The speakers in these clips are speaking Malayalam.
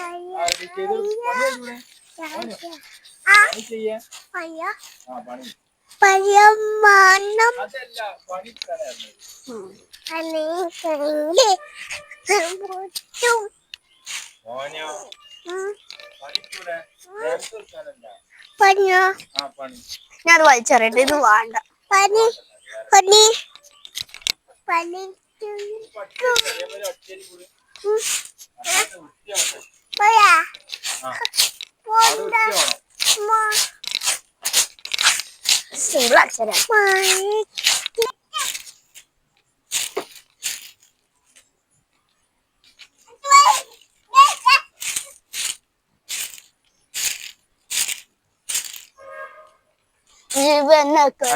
ആ, ഇത് ചെയ്ത് പണി കഴിഞ്ഞൂടെ? പണി. ചെയ്യാ ആ പണി പരമാനം അതല്ല പണി എടുക്കാനായിരുന്നു മോനോ പണിക്കൂടെ ഡാൻസ് കളിക്കാനല്ല പനിയോ ആ പണി. ഞാൻ അത് വലിച്ചറിയട്ടെ ഇത് വേണ്ട പനി പനി പനി അക്ഷരം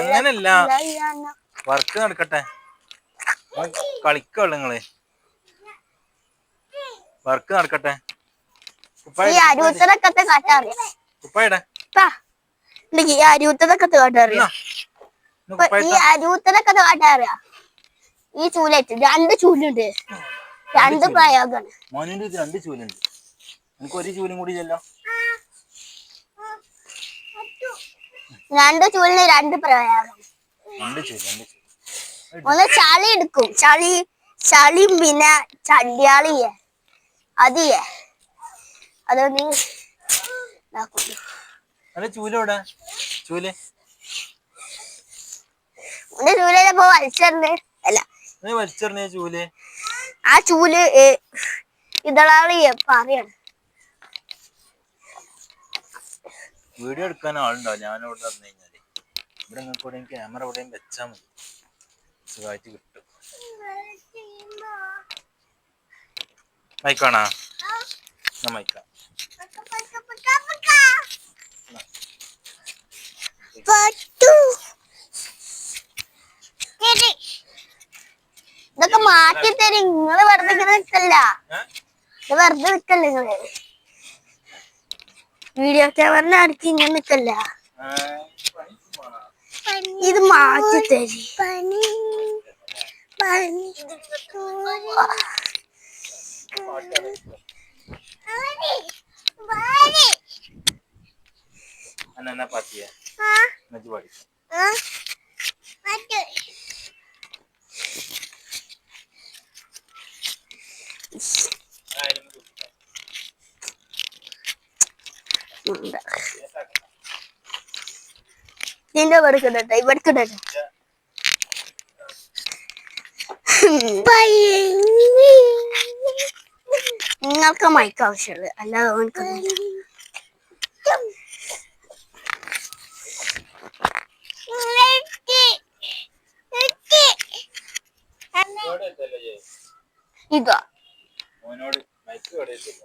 അങ്ങനല്ല. വർക്ക് നടക്കട്ടെ. കളിക്കുള്ളൂ നിങ്ങൾ? വർക്ക് നടക്കട്ടെ. ഈ അരുത്തതൊക്കെ കാട്ടറിയാം കുപ്പായിടെ ഈ അരുത്തതൊക്കെ കാട്ടറിയാം ഈ അരുത്തതൊക്കെ കാട്ടറിയാം ഈ ചൂലേറ്റ് രണ്ട് ചൂലുണ്ട്. രണ്ട് പ്രയോഗമാണ് രണ്ട് ചൂലുണ്ട്. എനിക്ക് ഒരു ചൂലും കൂടി ചെല്ലോ രണ്ട് ചൂലിന് രണ്ട് പ്രയോഗം. രണ്ട് ചൂൽ രണ്ട് ചൂൽ. ഒന്ന് ചളി എടുക്കും. ചളി ചളിയും പിന്നെ ചണ്ടിയാളിയേ അതിയേ. അതുകൊണ്ട് നീ അല്ല ചൂലോടെ ചൂൽ. ഒന്ന് ചൂലിപ്പോ വലിച്ചെറിഞ്ഞ്? അല്ല. നീ വലിച്ചെറിഞ്ഞ ചൂൽ. ആ ചൂൽ ഇതളാളിയെ പറയാണ്. വീഡിയോ എടുക്കാൻ ആളുണ്ടാവും ഞാൻ ഇവിടെ വന്നു കഴിഞ്ഞാൽ. ഇവിടെ നിങ്ങൾക്ക് എവിടെയും ക്യാമറ എവിടെയും വെച്ചാൽ മതി. സുഖമായിട്ട് കിട്ടും. മൈക്കാണാ എന്നാ മൈക്കാം ഇതൊക്കെ മാറ്റി തരും. നിങ്ങൾ വെറുതെ നിക്കല്ല. വെറുതെ നിക്കല്ല നിങ്ങൾ? വീഡിയോ ക്യാമറ അടുത്ത് ഇങ്ങനെ നിക്കല്ല. ഇത് മാറ്റി തരി. എന്നാ പാത്തിയ? നജ് പാടി. നിന്റെ ഇവിടക്കിടട്ടെ ഇവിടക്കിടട്ടെ നിങ്ങൾക്ക് മൈക്ക് ആവശ്യമുള്ളത് അല്ലാതെ അവനക്ക് ഇതാ? ഓനോട് മൈക്ക് കടയിട്ടില്ല